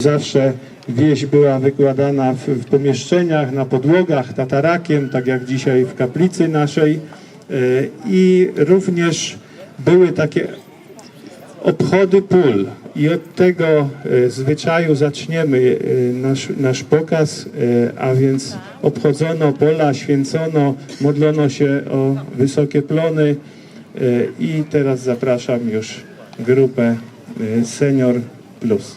Zawsze wieś była wykładana w, w pomieszczeniach, na podłogach, tatarakiem, tak jak dzisiaj w kaplicy naszej. E, I również były takie obchody pól. I od tego e, zwyczaju zaczniemy e, nasz, nasz pokaz, a więc obchodzono pola, święcono, modlono się o wysokie plony i teraz zapraszam już grupę Senior Plus.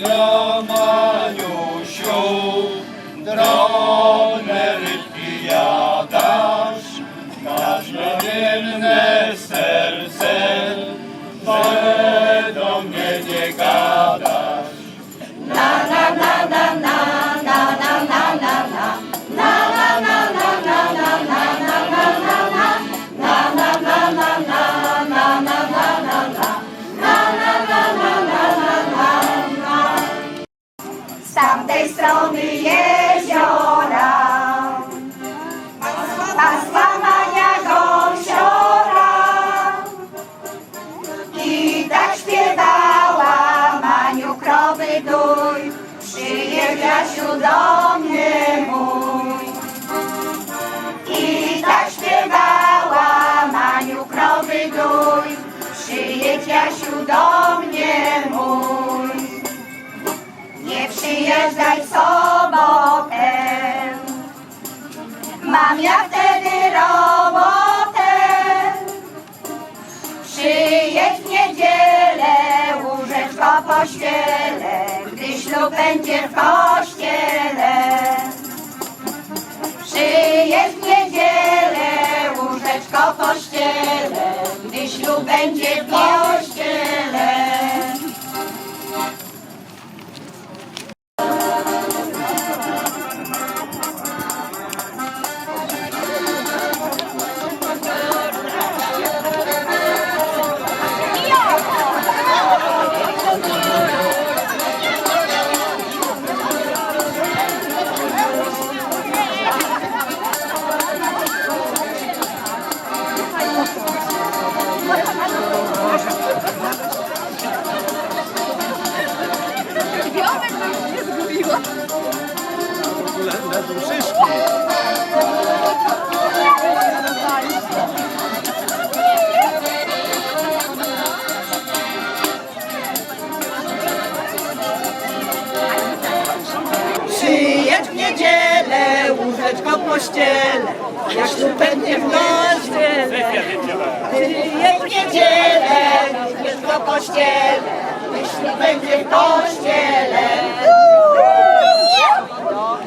Dramaniu show, drama. Z tamtej strony jeziora. Pasła Mania Gąsiora I tak śpiewała Maniu krowy duj Przyjedź Jasiu do mnie mój. I tak śpiewała Maniu krowy duj Przyjedź Jasiu do mnie mój nie przyjeżdżaj w sobotę. Mam ja wtedy robotę. Przyjedź w niedzielę, łóżeczko poświelę, gdy ślub będzie w kościele. Przyjedź w niedzielę, łóżeczko pościelę, gdy ślub będzie w kościele. Przyjedź w niedzielę, łóżeczko pościele, jak ślub będzie w kościele. Przyjedź w niedzielę, łóżeczko pościele, jak ślub będzie w kościele.